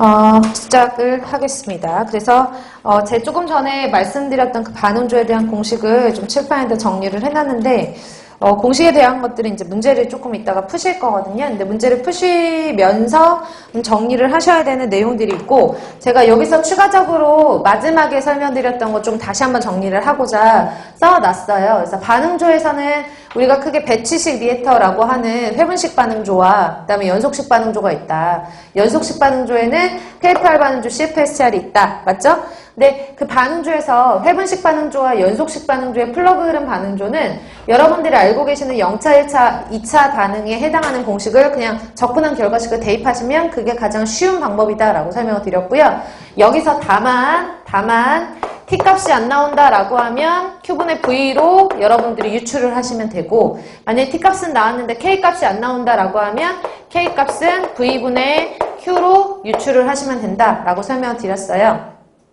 어, 시작을 하겠습니다. 그래서 어, 제 조금 전에 말씀드렸던 그 반응조에 대한 공식을 좀 칠판에다 정리를 해놨는데 어, 공식에 대한 것들은 이제 문제를 조금 이따가 푸실 거거든요. 근데 문제를 푸시면서 좀 정리를 하셔야 되는 내용들이 있고 제가 여기서 추가적으로 마지막에 설명드렸던 것 좀 다시 한번 정리를 하고자 써놨어요. 그래서 반응조에서는 우리가 크게 배치식 리액터라고 하는 회분식 반응조와 그다음에 연속식 반응조가 있다. 연속식 반응조에는 KPR 반응조 CFSR이 있다. 맞죠? 근데 그 반응조에서 회분식 반응조와 연속식 반응조의 플러그 흐름 반응조는 여러분들이 알고 계시는 0차, 1차, 2차 반응에 해당하는 공식을 그냥 접근한 결과식을 대입하시면 그게 가장 쉬운 방법이다라고 설명을 드렸고요. 여기서 다만, 다만 T값이 안 나온다라고 하면 Q분의 V로 여러분들이 유출을 하시면 되고 만약에 T값은 나왔는데 K값이 안 나온다라고 하면 K값은 V분의 Q로 유출을 하시면 된다라고 설명을 드렸어요.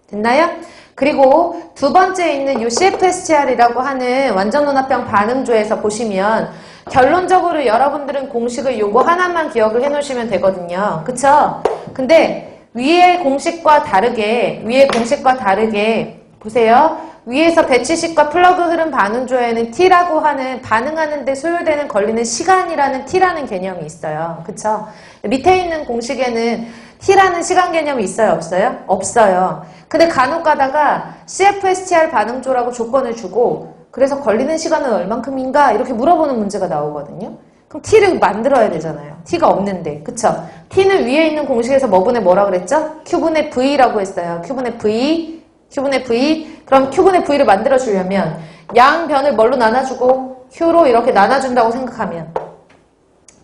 됐나요? 그리고 두 번째 있는 이 CFSTR이라고 하는 완전논합형 반응조에서 보시면 결론적으로 여러분들은 공식을 요거 하나만 기억을 해 놓으시면 되거든요. 그쵸? 근데 위의 공식과 다르게 위의 공식과 다르게 보세요. 위에서 배치식과 플러그 흐름 반응조에는 T라고 하는 반응하는데 소요되는 걸리는 시간이라는 T라는 개념이 있어요. 그쵸? 밑에 있는 공식에는 T라는 시간 개념이 있어요? 없어요? 없어요. 근데 간혹 가다가 CFSTR 반응조라고 조건을 주고 그래서 걸리는 시간은 얼만큼인가 이렇게 물어보는 문제가 나오거든요. 그럼 T를 만들어야 되잖아요. T가 없는데. 그쵸? T는 위에 있는 공식에서 뭐분의 뭐라 그랬죠? Q분의 V라고 했어요. Q분의 V, Q분의 V. 그럼 Q분의 V를 만들어 주려면 양 변을 뭘로 나눠주고 Q로 이렇게 나눠준다고 생각하면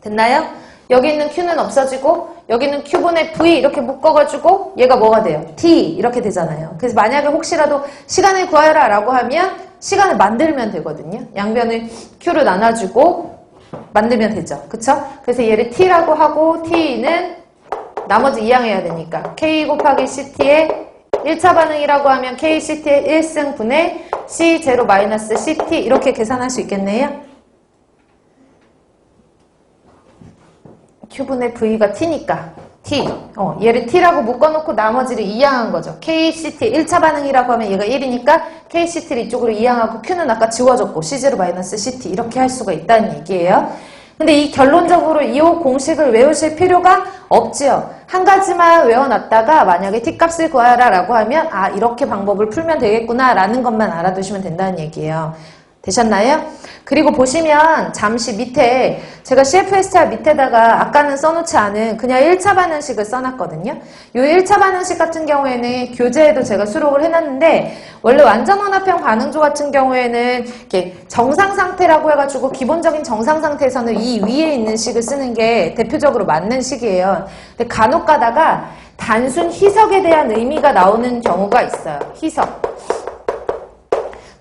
됐나요? 여기 있는 Q는 없어지고 여기 있는 Q분의 V 이렇게 묶어가지고 얘가 뭐가 돼요? T 이렇게 되잖아요. 그래서 만약에 혹시라도 시간을 구하여라 라고 하면 시간을 만들면 되거든요. 양변을 Q로 나눠주고 만들면 되죠. 그쵸? 그래서 얘를 T라고 하고 T는 나머지 이항해야 되니까 K 곱하기 CT의 1차 반응이라고 하면 KCT의 1승분의 C0 마이너스 CT 이렇게 계산할 수 있겠네요. Q분의 V가 T니까 T. 어, 얘를 T라고 묶어놓고 나머지를 이항한 거죠. KCT 1차 반응이라고 하면 얘가 1이니까 KCT를 이쪽으로 이항하고 Q는 아까 지워졌고 C0 마이너스 CT 이렇게 할 수가 있다는 얘기예요. 근데 이 결론적으로 이 공식을 외우실 필요가 없지요. 한 가지만 외워놨다가 만약에 T값을 구하라 라고 하면 아 이렇게 방법을 풀면 되겠구나 라는 것만 알아두시면 된다는 얘기예요. 되셨나요? 그리고 보시면 잠시 밑에 제가 CFSR 밑에다가 아까는 써놓지 않은 그냥 1차 반응식을 써놨거든요. 이 1차 반응식 같은 경우에는 교재에도 제가 수록을 해놨는데 원래 완전원합형 반응조 같은 경우에는 이렇게 정상 상태라고 해가지고 기본적인 정상 상태에서는 이 위에 있는 식을 쓰는 게 대표적으로 맞는 식이에요. 근데 간혹 가다가 단순 희석에 대한 의미가 나오는 경우가 있어요. 희석.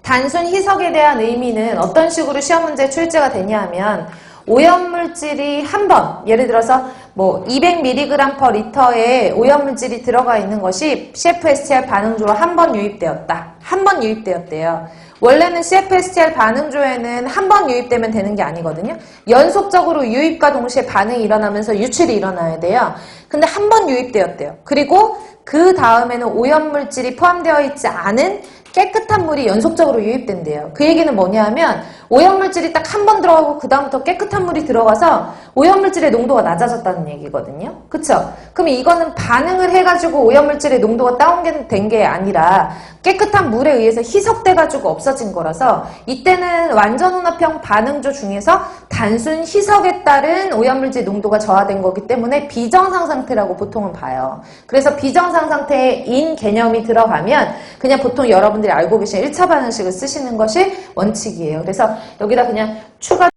단순 희석에 대한 의미는 어떤 식으로 시험 문제 출제가 되냐 하면 오염물질이 한 번, 예를 들어서 뭐 200mg per 리터의 오염물질이 들어가 있는 것이 CFSTR 반응조로 한 번 유입되었다. 한 번 유입되었대요. 원래는 CFSTR 반응조에는 한 번 유입되면 되는 게 아니거든요. 연속적으로 유입과 동시에 반응이 일어나면서 유출이 일어나야 돼요. 근데 한 번 유입되었대요. 그리고 그 다음에는 오염물질이 포함되어 있지 않은 깨끗한 물이 연속적으로 유입된대요. 그 얘기는 뭐냐 하면 오염물질이 딱 한 번 들어가고 그 다음부터 깨끗한 물이 들어가서 오염물질의 농도가 낮아졌다는 얘기거든요. 그쵸? 그럼 이거는 반응을 해가지고 오염물질의 농도가 다운된 게 아니라 깨끗한 물에 의해서 희석돼가지고 없어진 거라서 이때는 완전 혼합형 반응조 중에서 단순 희석에 따른 오염물질 농도가 저하된 거기 때문에 비정상 상태라고 보통은 봐요. 그래서 비정상 상태인 개념이 들어가면 그냥 보통 여러분들이 알고 계신 1차 반응식을 쓰시는 것이 원칙이에요. 그래서 여기다 그냥 추가